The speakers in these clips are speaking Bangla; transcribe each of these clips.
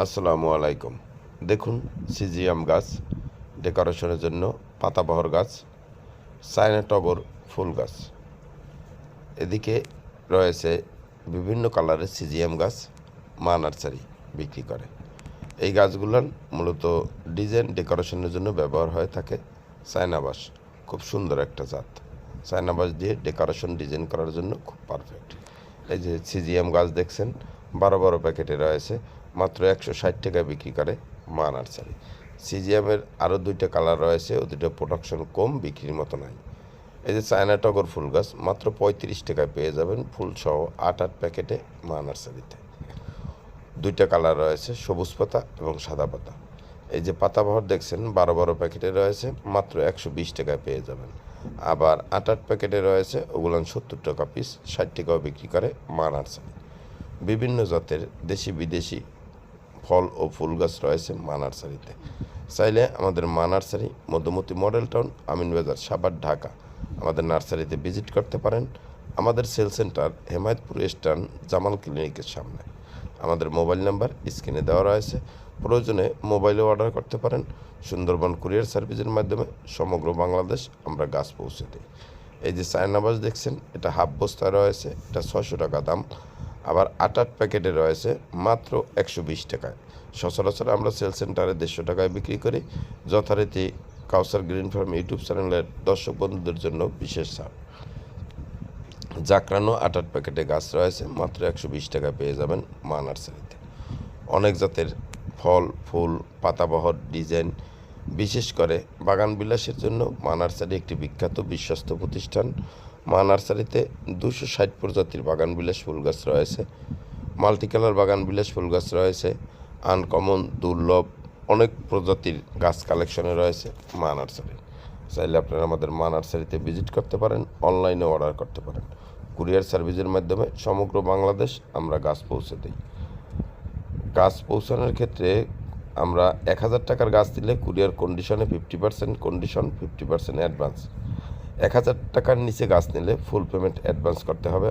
আসসালামু আলাইকুম। দেখুন সিজিয়াম গাছ, ডেকোরেশনের জন্য পাতাবহর গাছ চায়না ফুল গাছ। এদিকে রয়েছে বিভিন্ন কালারের সিজিয়াম গাছ মা নার্সারি বিক্রি করে। এই গাছগুলোর মূলত ডিজাইন ডেকোরেশনের জন্য ব্যবহার হয়ে থাকে চায়নাবাস খুব সুন্দর একটা জাত। চায়নাবাস দিয়ে ডেকোরেশন ডিজাইন করার জন্য খুব পারফেক্ট। এই যে সিজিএম গাছ দেখছেন, বারো বারো প্যাকেটে রয়েছে মাত্র একশো ষাট টাকায় বিক্রি করে মা নার্সারি। সিজিএমের আরও দুইটা কালার রয়েছে, ও দুটো প্রোডাকশন কম, বিক্রির মতো নাই। এই যে চায়না টগর ফুল গাছ, মাত্র পঁয়ত্রিশ টাকায় পেয়ে যাবেন ফুল সহ আট আট প্যাকেটে মা নার্সারিতে। দুইটা কালার রয়েছে, সবুজ পাতা এবং সাদা পাতা। এই যে পাতাবহর দেখছেন, বারো বারো প্যাকেটে রয়েছে, মাত্র একশো বিশ টাকায় পেয়ে যাবেন। আবার আট আট প্যাকেটে রয়েছে ওগুলান সত্তর টাকা পিস, ষাট টাকাও বিক্রি করে মা নার্সারি। বিভিন্ন জাতের দেশি বিদেশি ফল ও ফুল গাছ রয়েছে মা নার্সারিতে চাইলে আমাদের মা nursery Madhumati model town Aminbazar Savar, Dhaka. আমাদের নার্সারিতে ভিজিট করতে পারেন। আমাদের সেল সেন্টার হেমায়তপুর স্টান জামাল ক্লিনিকের সামনে। আমাদের মোবাইল নাম্বার স্ক্রিনে দেওয়া রয়েছে। প্রয়োজনে মোবাইলে অর্ডার করতে পারেন। সুন্দরবন কুরিয়ার সার্ভিসের মাধ্যমে সমগ্র বাংলাদেশ আমরা গাছ পৌঁছে দিই। এই যে চায়নাবাস দেখছেন, এটা হাফ বস্তায় রয়েছে। এটা ছশো টাকা দাম। আবার আট আট প্যাকেটে রয়েছে মাত্র একশো বিশ টাকায় সচরাচর আমরা সেল সেন্টারে দেড়শো টাকায় বিক্রি করি। যথারীতি কাউসার গ্রিন ফার্ম ইউটিউব চ্যানেলের দর্শক বন্ধুদের জন্য বিশেষ ছাড়। জাকরানো আট আট প্যাকেটে গাছ রয়েছে, মাত্র একশো বিশ টাকায় পেয়ে যাবেন মা নার্সারিতে অনেক জাতের ফল, ফুল, পাতাবহর, ডিজাইন বিশেষ করে বাগান বিলাসের জন্য মা নার্সারি একটি বিখ্যাত বিশ্বস্ত প্রতিষ্ঠান। মা নার্সারিতে দুশো ষাট প্রজাতির বাগান বিলাস ফুল গাছ রয়েছে। মাল্টি কালার বাগান বিলাস ফুল গাছ রয়েছে। আনকমন, দুর্লভ অনেক প্রজাতির গাছ কালেকশনে রয়েছে মা নার্সারি। চাইলে আপনারা আমাদের মা নার্সারিতে ভিজিট করতে পারেন, অনলাইনে অর্ডার করতে পারেন। কুরিয়ার সার্ভিসের মাধ্যমে সমগ্র বাংলাদেশ আমরা গাছ পৌঁছে দিই। গাছ পৌঁছানোর ক্ষেত্রে আমরা এক হাজার টাকার গাছ দিলে কুরিয়ার কন্ডিশনে fifty percent condition, fifty percent advance. এক হাজার টাকার নিচে গাছ নিলে ফুল পেমেন্ট অ্যাডভান্স করতে হবে।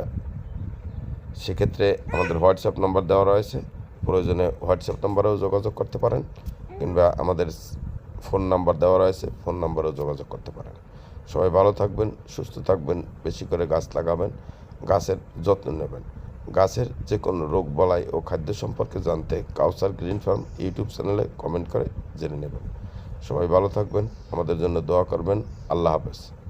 সেক্ষেত্রে আমাদের হোয়াটসঅ্যাপ নাম্বার দেওয়া রয়েছে। প্রয়োজনে হোয়াটসঅ্যাপ নাম্বারেও যোগাযোগ করতে পারেন কিংবা আমাদের ফোন নাম্বার দেওয়া রয়েছে, ফোন নাম্বারেও যোগাযোগ করতে পারেন। সবাই ভালো থাকবেন, সুস্থ থাকবেন, বেশি করে গাছ লাগাবেন, গাছের যত্ন নেবেন। গাছের যে কোনো রোগ বলাই ও খাদ্য সম্পর্কে জানতে কাউসার গ্রিন ফার্ম ইউটিউব চ্যানেলে কমেন্ট করে জেনে নেবেন। সবাই ভালো থাকবেন, আমাদের জন্য দোয়া করবেন। আল্লাহ হাফেজ।